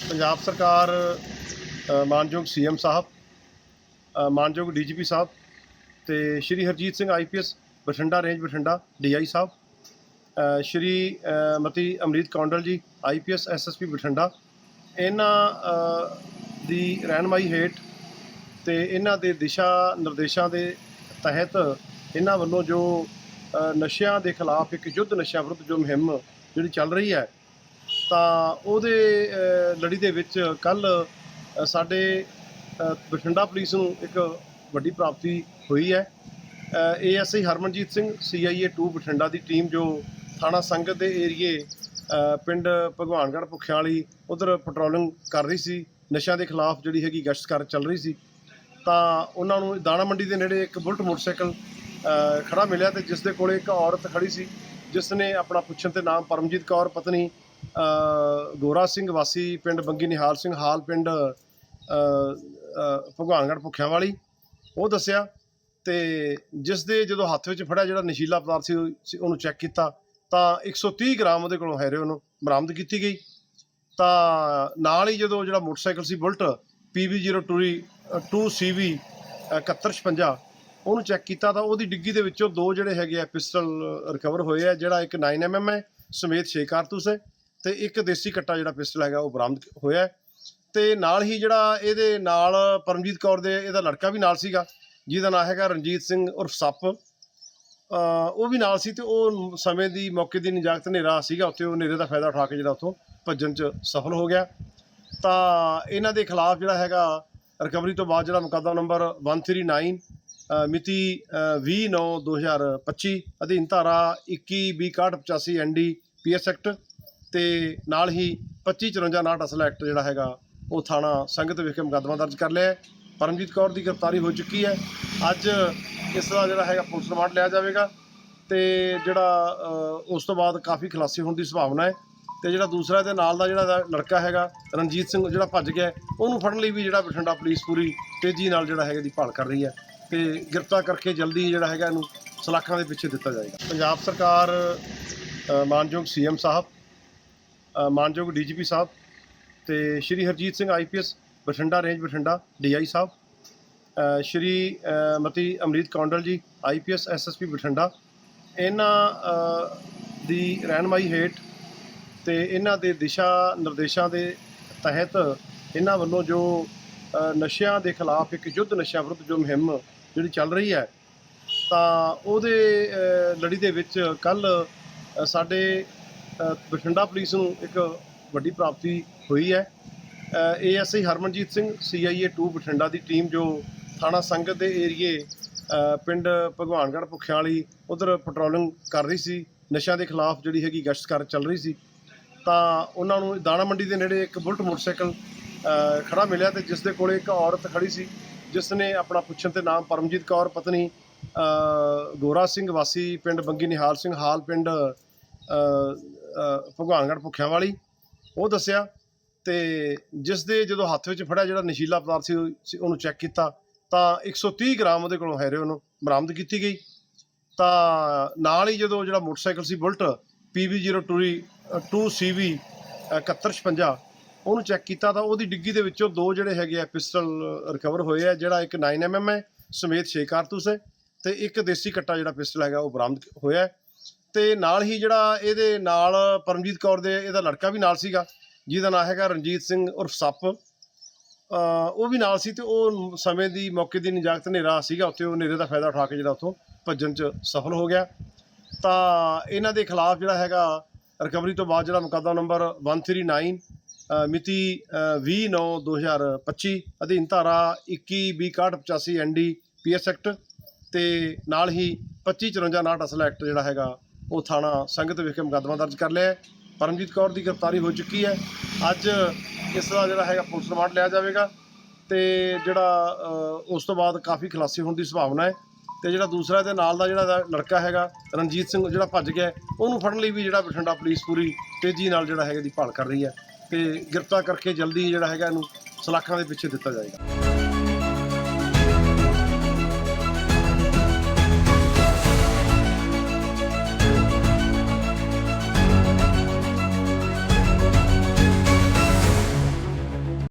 ਪੰਜਾਬ ਸਰਕਾਰ ਅ, ਮਾਨਯੋਗ ਸੀਐਮ ਸਾਹਿਬ ਅ, ਮਾਨਯੋਗ ਡੀਜੀਪੀ ਸਾਹਿਬ ਤੇ Shri Harjit Singh IPS Bathinda range Bathinda DI ਸਾਹਿਬ Shrimati Amrit Kondal ji IPS SSP Bathinda ਇਹਨਾਂ ਦੀ ਰਹਿਨਮਾਈ ਹੇਠ ਤੇ ਇਹਨਾਂ ਦੇ ਦਿਸ਼ਾ ਨਿਰਦੇਸ਼ਾਂ ਦੇ ਤਹਿਤ ਇਹਨਾਂ ਵੱਲੋਂ ਜੋ ਨਸ਼ਿਆਂ ਦੇ ਖਿਲਾਫ ਇੱਕ ਯੁੱਧ ਨਸ਼ਿਆਂ ਵਿਰੁੱਧ ਜੋ ਮੁਹਿੰਮ ਜਿਹੜੀ ਚੱਲ ਰਹੀ ਹੈ ਤਾਂ ਉਹਦੇ ਲੜੀ ਦੇ ਵਿੱਚ ਕੱਲ ਸਾਡੇ ਬਠਿੰਡਾ ਪੁਲਿਸ ਨੂੰ ਇੱਕ ਵੱਡੀ ਪ੍ਰਾਪਤੀ ਹੋਈ ਹੈ। ਏਐਸਆਈ ਹਰਮਨਜੀਤ ਸਿੰਘ ਸੀਆਈਏ 2 ਬਠਿੰਡਾ ਦੀ ਟੀਮ ਜੋ ਥਾਣਾ ਸੰਗਤ ਦੇ ਏਰੀਏ ਪਿੰਡ ਭਗਵਾਨਗੜ੍ਹ ਭੁੱਖਿਆਂ ਵਾਲੀ ਉਧਰ ਪੈਟਰੋਲਿੰਗ ਕਰ ਰਹੀ ਸੀ। ਨਸ਼ਿਆਂ ਦੇ ਖਿਲਾਫ ਜਿਹੜੀ ਹੈਗੀ ਗਸ਼ਤ ਕਰ ਚੱਲ ਰਹੀ ਸੀ। ਤਾਂ ਉਹਨਾਂ ਨੂੰ ਦਾਣਾ ਮੰਡੀ ਦੇ ਨੇੜੇ ਇੱਕ ਬੁਲਟ ਮੋਟਰਸਾਈਕਲ ਅ, ਖੜਾ ਮਿਲਿਆ ਤੇ ਜਿਸ ਦੇ ਕੋਲੇ ਇੱਕ ਔਰਤ ਖੜੀ ਸੀ ਜਿਸ ਨੇ ਆਪਣਾ ਪੁੱਛਣ ਤੇ ਨਾਮ ਪਰਮਜੀਤ ਕੌਰ ਪਤਨੀ ਗੋਰਾ ਸਿੰਘ ਵਾਸੀ ਪਿੰਡ ਬੰਗੀ ਨਿਹਾਲ ਸਿੰਘ ਹਾਲ ਪਿੰਡ ਅ, ਭਗਵਾਨਗੜ੍ਹ ਭੁੱਖਿਆਂ ਵਾਲੀ ਉਹ ਦੱਸਿਆ ਤੇ ਜਿਸ ਦੇ ਜਦੋਂ ਹੱਥ ਵਿੱਚ ਫੜਿਆ ਜਿਹੜਾ ਨਸ਼ੀਲਾ ਪਦਾਰਥ ਸੀ ਉਹਨੂੰ ਚੈੱਕ ਕੀਤਾ ਤਾਂ 130 ਗ੍ਰਾਮ ਉਹਦੇ ਕੋਲੋਂ ਹੈਰੋਇਨ ਬਰਾਮਦ ਕੀਤੀ ਗਈ। ਤਾਂ ਨਾਲ ਹੀ ਜਦੋਂ ਜਿਹੜਾ ਮੋਟਰਸਾਈਕਲ ਸੀ ਬੁਲਟ PB02 2CV 7156 ਉਹਨੂੰ ਚੈੱਕ ਕੀਤਾ ਤਾਂ ਉਹਦੀ ਡਿੱਗੀ ਦੇ ਵਿੱਚੋਂ ਦੋ ਜਿਹੜੇ ਹੈਗੇ ਆ ਪਿਸਟਲ ਰਿਕਵਰ ਹੋਏ ਆ ਜਿਹੜਾ ਇੱਕ 9mm ਹੈ ਸਮੇਤ 6 ਕਾਰਤੂਸ ਹੈ। ਤੇ ਇੱਕ ਦੇਸੀ ਕੱਟਾ ਜਿਹੜਾ ਪਿਸਟਲ ਹੈਗਾ ਉਹ ਬਰਾਮਦ ਹੋਇਆ ਹੈ। ਤੇ ਨਾਲ ਹੀ ਜਿਹੜਾ ਇਹਦੇ ਨਾਲ ਪਰਮਜੀਤ ਕੌਰ ਦੇ ਇਹਦਾ ਲੜਕਾ ਵੀ ਨਾਲ ਸੀਗਾ, ਜਿਹਦਾ ਨਾਮ ਹੈਗਾ ਰਣਜੀਤ ਸਿੰਘ ਉਰਫ ਸੱਪ ਉਹ ਵੀ ਨਾਲ ਸੀ ਤੇ ਉਹ ਸਮੇਂ ਦੀ ਮੌਕੇ ਦੀ ਨਿਜਾਕਤ ਹਨੇਰਾ ਸੀਗਾ, ਉੱਥੇ ਉਹ ਹਨੇਰੇ ਦਾ ਫਾਇਦਾ ਉਠਾ ਕੇ ਜਿਹੜਾ ਉੱਥੋਂ ਭੱਜਣ 'ਚ ਸਫਲ ਹੋ ਗਿਆ ਤਾਂ ਇਹਨਾਂ ਦੇ ਖਿਲਾਫ ਜਿਹੜਾ ਹੈਗਾ ਰਿਕਵਰੀ ਤੋਂ ਬਾਅਦ ਜਿਹੜਾ ਮੁਕੱਦਮਾ ਨੰਬਰ 139 ਅਹ ਮਿਤੀ 20/9/2025 ਅਧੀਨ ਧਾਰਾ 21/6185 ਐਨਡੀ ਪੀਐਸ ਐਕਟ ਤੇ ਨਾਲ ਹੀ 2554 ਅਸਲ ਐਕਟ ਜਿਹੜਾ ਹੈਗਾ ਉਹ ਥਾਣਾ ਸੰਗਤ ਵਿਖੇ ਮੁਕੱਦਮਾ ਦਰਜ ਕਰ ਲਿਆ ਪਰਮਜੀਤ ਕੌਰ ਦੀ ਗ੍ਰਿਫਤਾਰੀ ਹੋ ਚੁੱਕੀ ਹੈ। ਅੱਜ ਇਸ ਦਾ ਜਿਹੜਾ ਹੈਗਾ ਪੁਲਿਸ ਰਿਮਾਂਡ ਲਿਆ ਜਾਵੇਗਾ ਤੇ ਜਿਹੜਾ ਉਸ ਤੋਂ ਬਾਅਦ ਕਾਫੀ ਖੁਲਾਸੇ ਹੋਣ ਦੀ ਸੰਭਾਵਨਾ ਹੈ। ਤੇ ਜਿਹੜਾ ਦੂਸਰਾ ਇਹਦੇ ਨਾਲ ਦਾ ਜਿਹੜਾ ਇਹਦਾ ਲੜਕਾ ਹੈਗਾ ਰਣਜੀਤ ਸਿੰਘ ਜਿਹੜਾ ਭੱਜ ਗਿਆ ਉਹਨੂੰ ਫੜਨ ਲਈ ਵੀ ਜਿਹੜਾ ਬਠਿੰਡਾ ਪੁਲਿਸ ਪੂਰੀ ਤੇਜ਼ੀ ਨਾਲ ਜਿਹੜਾ ਹੈਗਾ ਦੀ ਭਾਲ ਕਰ ਰਹੀ ਹੈ। ਤੇ ਗ੍ਰਿਫਤਾਰ ਕਰਕੇ ਜਲਦੀ ਜਿਹੜਾ ਹੈਗਾ ਇਹਨੂੰ ਸਲਾਖਾਂ ਦੇ ਪਿੱਛੇ ਦਿੱਤਾ ਜਾਏਗਾ। ਪੰਜਾਬ ਸਰਕਾਰ ਅ, ਮਾਨਯੋਗ ਸੀਐਮ ਸਾਹਿਬ ਮਾਨਯੋਗ ਡੀਜੀਪੀ ਸਾਹਿਬ ਤੇ Shri Harjit Singh IPS Bathinda range Bathinda, DI ਸਾਹਿਬ Shrimati Amrit Kondal ji IPS SSP Bathinda. ਇਹਨਾਂ ਦੀ ਰਹਿਨਮਾਈ ਹੇਠ ਤੇ ਇਹਨਾਂ ਦੇ ਦਿਸ਼ਾ ਨਿਰਦੇਸ਼ਾਂ ਦੇ ਤਹਿਤ ਇਹਨਾਂ ਵੱਲੋਂ ਜੋ ਨਸ਼ਿਆਂ ਦੇ ਖਿਲਾਫ ਇੱਕ ਯੁੱਧ ਨਸ਼ਿਆਂ ਵਿਰੁੱਧ ਜੋ ਮੁਹਿੰਮ ਜਿਹੜੀ ਚੱਲ ਰਹੀ ਹੈ, ਤਾਂ ਉਹਦੇ ਲੜੀ ਦੇ ਵਿੱਚ ਕੱਲ ਸਾਡੇ ਬਠਿੰਡਾ ਪੁਲਿਸ ਨੂੰ ਇੱਕ ਵੱਡੀ ਪ੍ਰਾਪਤੀ ਹੋਈ ਹੈ। ਏਐਸਆਈ ਹਰਮਨਜੀਤ ਸਿੰਘ ਸੀਆਈਏ 2 ਬਠਿੰਡਾ ਦੀ ਟੀਮ ਜੋ ਥਾਣਾ ਸੰਗਤ ਦੇ ਏਰੀਏ ਪਿੰਡ ਭਗਵਾਨਗੜ੍ਹ ਭੁੱਖਿਆਂ ਵਾਲੀ ਉਧਰ ਪੈਟਰੋਲਿੰਗ ਕਰ ਰਹੀ ਸੀ। ਨਸ਼ਿਆਂ ਦੇ ਖਿਲਾਫ ਜਿਹੜੀ ਹੈਗੀ ਗਸ਼ਤ ਕਰ ਚੱਲ ਰਹੀ ਸੀ। ਤਾਂ ਉਹਨਾਂ ਨੂੰ ਦਾਣਾ ਮੰਡੀ ਦੇ ਨੇੜੇ ਇੱਕ ਬੁਲਟ ਮੋਟਰਸਾਈਕਲ ਅ, ਖੜਾ ਮਿਲਿਆ ਤੇ ਜਿਸ ਦੇ ਕੋਲੇ ਇੱਕ ਔਰਤ ਖੜੀ ਸੀ। ਜਿਸ ਨੇ ਆਪਣਾ ਪੁੱਛਣ ਤੇ ਨਾਮ ਪਰਮਜੀਤ ਕੌਰ ਪਤਨੀ ਗੋਰਾ ਸਿੰਘ ਵਾਸੀ ਪਿੰਡ ਬੰਗੀ ਨਿਹਾਲ ਸਿੰਘ ਹਾਲ ਪਿੰਡ ਅ, ਭਗਵਾਨਗੜ੍ਹ ਭੁੱਖਿਆਂ ਵਾਲੀ ਉਹ ਦੱਸਿਆ ਤੇ ਜਿਸ ਦੇ ਜਦੋਂ ਹੱਥ ਵਿੱਚ ਫੜਿਆ ਜਿਹੜਾ ਨਸ਼ੀਲਾ ਪਦਾਰਥ ਸੀ ਉਹਨੂੰ ਚੈੱਕ ਕੀਤਾ ਤਾਂ 130 ਗ੍ਰਾਮ ਉਹਦੇ ਕੋਲੋਂ ਹੈਰੋਇਨ ਬਰਾਮਦ ਕੀਤੀ ਗਈ। ਤਾਂ ਨਾਲ ਹੀ ਜਦੋਂ ਜਿਹੜਾ ਮੋਟਰਸਾਈਕਲ ਸੀ ਬੁਲਟ PB02 2CV 7156 ਉਹਨੂੰ ਚੈੱਕ ਕੀਤਾ ਤਾਂ ਉਹਦੀ ਡਿੱਗੀ ਦੇ ਵਿੱਚੋਂ ਦੋ ਜਿਹੜੇ ਹੈਗੇ ਆ ਪਿਸਟਲ ਰਿਕਵਰ ਹੋਏ ਆ ਜਿਹੜਾ ਇੱਕ 9mm ਹੈ ਸਮੇਤ 6 ਕਾਰਤੂਸ ਹੈ ਤੇ ਇੱਕ ਦੇਸੀ ਕੱਟਾ ਜਿਹੜਾ ਪਿਸਟਲ ਹੈਗਾ ਉਹ ਬਰਾਮਦ ਹੋਇਆ ਤੇ ਨਾਲ ਹੀ ਜਿਹੜਾ ਇਹਦੇ ਨਾਲ ਪਰਮਜੀਤ ਕੌਰ ਦੇ ਇਹਦਾ ਲੜਕਾ ਵੀ ਨਾਲ ਸੀਗਾ ਜਿਹਦਾ ਨਾਮ ਹੈਗਾ ਰਣਜੀਤ ਸਿੰਘ ਉਰਫ ਸੱਪ। ਉਹ ਵੀ ਨਾਲ ਸੀ ਤੇ ਉਹ ਸਮੇਂ ਦੀ ਮੌਕੇ ਦੀ ਨਿਜਾਕਤ ਹਨੇਰਾ ਸੀਗਾ ਉੱਥੇ ਉਹ ਹਨੇਰੇ ਦਾ ਫਾਇਦਾ ਉਠਾ ਕੇ ਜਿਹੜਾ ਉੱਥੋਂ ਭੱਜਣ 'ਚ ਸਫਲ ਹੋ ਗਿਆ। ਤਾਂ ਇਹਨਾਂ ਦੇ ਖਿਲਾਫ ਜਿਹੜਾ ਹੈਗਾ ਰਿਕਵਰੀ ਤੋਂ ਬਾਅਦ ਜਿਹੜਾ ਮੁਕੱਦਮਾ ਨੰਬਰ 139 ਅ, ਮਿਤੀ 20/9/2025 ਅਧੀਨ ਧਾਰਾ 21/6185 ਐਨਡੀ ਪੀਐਸ ਐਕਟ ਤੇ ਨਾਲ ਹੀ 25/54 ਅਸਲ ਐਕਟ ਜਿਹੜਾ ਹੈਗਾ ਉਹ ਥਾਣਾ ਸੰਗਤ ਵਿਖੇ ਮੁਕੱਦਮਾ ਦਰਜ ਕਰ ਲਿਆ ਪਰਮਜੀਤ ਕੌਰ ਦੀ ਗ੍ਰਿਫਤਾਰੀ ਹੋ ਚੁੱਕੀ ਹੈ। ਅੱਜ ਇਸ ਦਾ ਜਿਹੜਾ ਹੈਗਾ ਪੁਲਿਸ ਰਿਮਾਂਡ ਲਿਆ ਜਾਵੇਗਾ ਤੇ ਜਿਹੜਾ ਉਸ ਤੋਂ ਬਾਅਦ ਕਾਫੀ ਖੁਲਾਸੇ ਹੋਣ ਦੀ ਸੰਭਾਵਨਾ ਹੈ। ਤੇ ਜਿਹੜਾ ਦੂਸਰਾ ਇਹਦੇ ਨਾਲ ਦਾ ਜਿਹੜਾ ਲੜਕਾ ਹੈਗਾ, ਰਣਜੀਤ ਸਿੰਘ, ਜਿਹੜਾ ਭੱਜ ਗਿਆ, ਉਹਨੂੰ ਫੜਨ ਲਈ ਵੀ ਜਿਹੜਾ ਬਠਿੰਡਾ ਪੁਲਿਸ ਪੂਰੀ ਤੇਜ਼ੀ ਨਾਲ ਜਿਹੜਾ ਹੈਗਾ ਦੀ ਭਾਲ ਕਰ ਰਹੀ ਹੈ। ਤੇ ਗ੍ਰਿਫਤਾਰ ਕਰਕੇ ਜਲਦੀ ਜਿਹੜਾ ਹੈਗਾ ਇਹਨੂੰ ਸਲਾਖਾਂ ਦੇ ਪਿੱਛੇ ਦਿੱਤਾ ਜਾਏਗਾ।